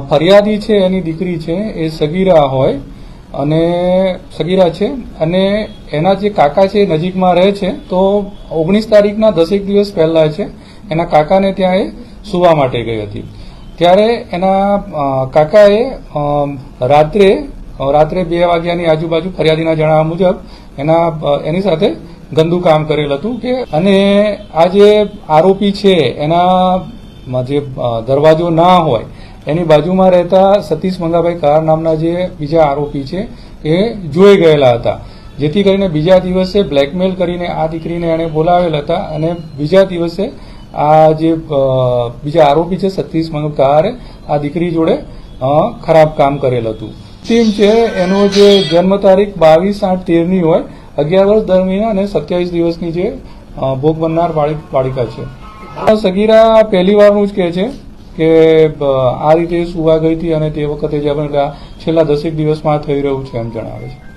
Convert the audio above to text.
ફરિયાદી છે, એની દીકરી છે, એ સગીરા હોય અને સગીરા છે અને એના જે કાકા છે એ નજીકમાં રહે છે, તો ઓગણીસ તારીખના દસેક દિવસ પહેલા છે, એના કાકાને ત્યાં એ સુવા માટે ગઈ હતી. ત્યારે એના કાકાએ રાત્રે રાત્રે બે વાગ્યાની આજુબાજુ ફરિયાદીના જણાવ્યા મુજબ એના એની સાથે ગંદુ કામ કરેલ હતું કે, અને આ જે આરોપી છે, એના, જે દરવાજો ના હોય એની બાજુમાં રહેતા સતીશ મંગાભાઈ કાર નામના જે બીજા આરોપી છે, એ જોઈ ગયેલા હતા. જેથી કરીને બીજા દિવસે બ્લેકમેલ કરીને આ દીકરીને એણે બોલાવેલ હતા અને બીજા દિવસે આ જે બીજા આરોપી છે, સતીશ મંગાભાઈ આ દીકરી જોડે ખરાબ કામ કરેલ હતું. ટીમ છે, એનો જે જન્મ તારીખ બાવીસ આઠ તેરની હોય, અગિયાર વર્ષ દરમિયાન અને સત્યાવીસ દિવસની જે ભોગ બનનાર બાળિક- છે. સગીરા પહેલી વારનું જ કહે છે. કે આ રીતે સુવા ગઈ હતી અને તે વખતે જે આપણે છેલ્લા દસેક દિવસમાં થઈ રહ્યું છે એમ જણાવે છે.